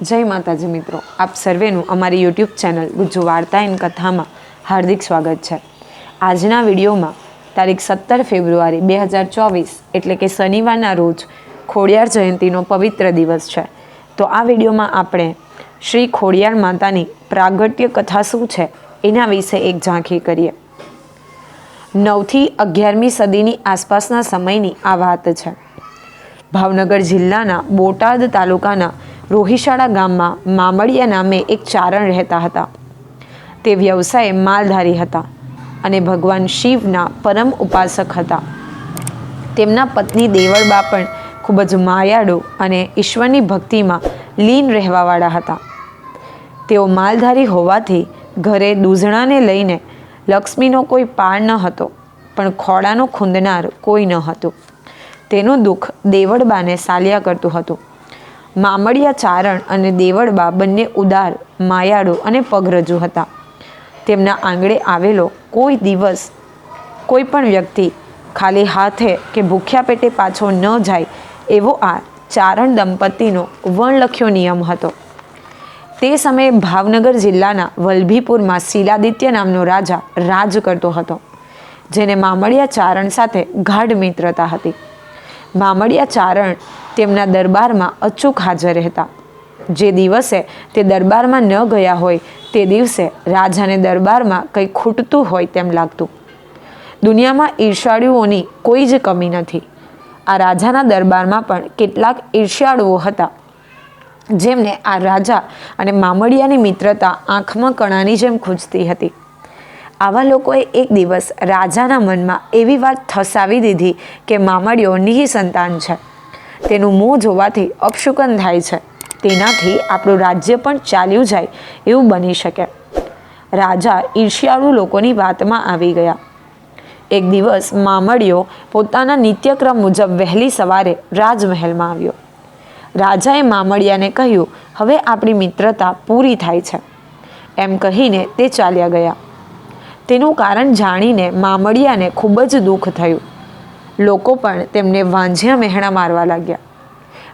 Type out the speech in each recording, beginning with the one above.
જય માતાજી મિત્રો, આપ સર્વેનું અમારી યુટ્યુબ ચેનલ ગુજ્જુ વાર્તા એન કથામાં હાર્દિક સ્વાગત છે. આજના વિડીયોમાં તારીખ સત્તર ફેબ્રુઆરી બે હજાર ચોવીસ, એટલે કે શનિવારના રોજ ખોડિયાર જયંતીનો પવિત્ર દિવસ છે. તો આ વિડીયોમાં આપણે શ્રી ખોડિયાર માતાની પ્રાગટ્ય કથા શું છે એના વિશે એક ઝાંખી કરીએ. નવથી અગિયારમી સદીની આસપાસના સમયની આ વાત છે. ભાવનગર જિલ્લાના બોટાદ તાલુકાના રોહિશાળા ગામમાં મામડિયા નામે એક ચારણ રહેતા હતા. તે વ્યવસાય માલધારી હતા અને ભગવાન શિવના પરમ ઉપાસક હતા. તેમના પત્ની દેવળબા પણ ખૂબ જ માયાળુ અને ઈશ્વરની ભક્તિમાં લીન રહેવાવાળા હતા. તેઓ માલધારી હોવાથી ઘરે દૂધણાને લઈને લક્ષ્મીનો કોઈ પાર ન હતો, પણ ખોડાનો ખૂંદનાર કોઈ ન હતું. તેનું દુઃખ દેવળબાને સાલ્યા કરતું હતું. મામડિયા ચારણ અને દેવળબા બંને ઉદાર, માયાળુ અને પગરજુ હતા. તેમના આંગણે આવેલો કોઈ દિવસ કોઈ પણ વ્યક્તિ ખાલી હાથે કે ભૂખ્યા પેટે પાછો ન જાય એવો આ ચારણ દંપતીનો વણલખ્યો નિયમ હતો. તે સમયે ભાવનગર જિલ્લાના વલભીપુરમાં શિલાદિત્ય નામનો રાજા રાજ કરતો હતો, જેને મામડિયા ચારણ સાથે ગાઢ મિત્રતા હતી. મામડિયા ચારણ તેમના દરબારમાં અચૂક હાજર રહેતા. જે દિવસે તે દરબારમાં ન ગયા હોય, તે દિવસે રાજાને દરબારમાં કંઈ ખૂટતું હોય તેમ લાગતું. દુનિયામાં ઈર્ષાળુઓની કોઈ જ કમી નથી. આ રાજાના દરબારમાં પણ કેટલાક ઈર્ષ્યાળુઓ હતા. જેમને આ રાજા અને મામડિયાની મિત્રતા આંખમાં કણાની જેમ ખૂંચતી હતી. આવા લોકોએ એક દિવસ રાજાના મનમાં એવી વાત થસાવી દીધી કે મામડિયો નિઃસંતાન છે. તેનું મોં જોવાથી અપશુકન થાય છે. તેનાથી આપણું રાજ્ય પણ ચાલ્યું જાય એવું બની શકે. રાજા ઈર્ષ્યાળુ લોકોની વાતમાં આવી ગયા. એક દિવસ મામડિયો પોતાના નિત્યક્રમ મુજબ વહેલી સવારે રાજમહેલમાં આવ્યો. રાજાએ મામડિયાને કહ્યું, હવે આપણી મિત્રતા પૂરી થાય છે. એમ કહીને તે ચાલ્યા ગયા. તેનું કારણ જાણીને મામડિયાને ખૂબ જ દુઃખ થયું. લોકો પણ તેમને વાંઝ્યા મહેણા મારવા લાગ્યા.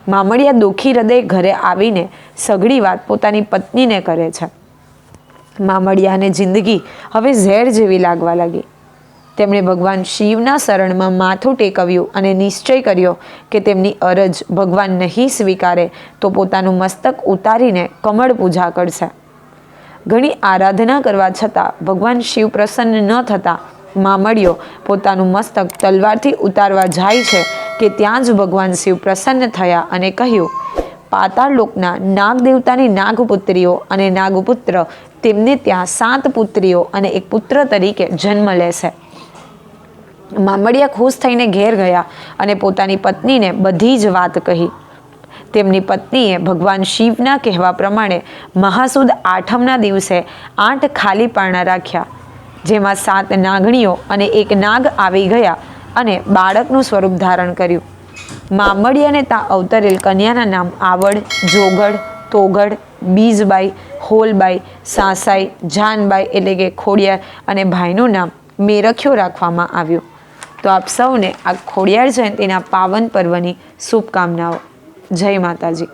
મામડિયા દુઃખી હૃદય ઘરે આવીને સઘળી વાત પોતાની પત્નીને કરે છે. મામડિયાને જિંદગી હવે ઝેર જેવી લાગવા લાગી. તેમણે ભગવાન શિવના શરણમાં માથું ટેકવ્યું અને નિશ્ચય કર્યો કે તેમની અરજ ભગવાન નહીં સ્વીકારે તો પોતાનું મસ્તક ઉતારીને કમળ પૂજા કરશે. ઘણી આરાધના કરવા છતાં ભગવાન શિવ પ્રસન્ન ન થતાં મામડિયો પોતાનું મસ્તક તલવારથી ઉતારવા જાય છે કે ત્યાં જ ભગવાન શિવ પ્રસન્ન થયા અને કહ્યું, પાતાળ લોકના નાગ દેવતાની નાગપુત્રીઓ અને નાગપુત્ર તેમને ત્યાં સાત પુત્રીઓ અને એક પુત્ર તરીકે જન્મ લેશે. મામડિયા ખુશ થઈને ઘેર ગયા અને પોતાની પત્નીને બધી જ વાત કહી. તેમની પત્નીએ ભગવાન શિવના કહેવા પ્રમાણે મહાસુદ આઠમના દિવસે આઠ ખાલી પારણા રાખ્યા. જેમાં સાત નાગણીઓ અને એક નાગ આવી ગયા અને બાળકનું સ્વરૂપ ધારણ કર્યું. મામડિયાને તા અવતરેલ કન્યાના નામ આવડ, જોગડ, તોગડ, બીજબાઈ, હોલબાઈ, સાસાઈ, જાનબાઈ એટલે કે ખોડિયાર અને ભાઈનું નામ મેરખ્યો રાખવામાં આવ્યું. તો આપ સૌને આ ખોડિયાર જયંતીના પાવન પર્વની શુભકામનાઓ. જય માતાજી.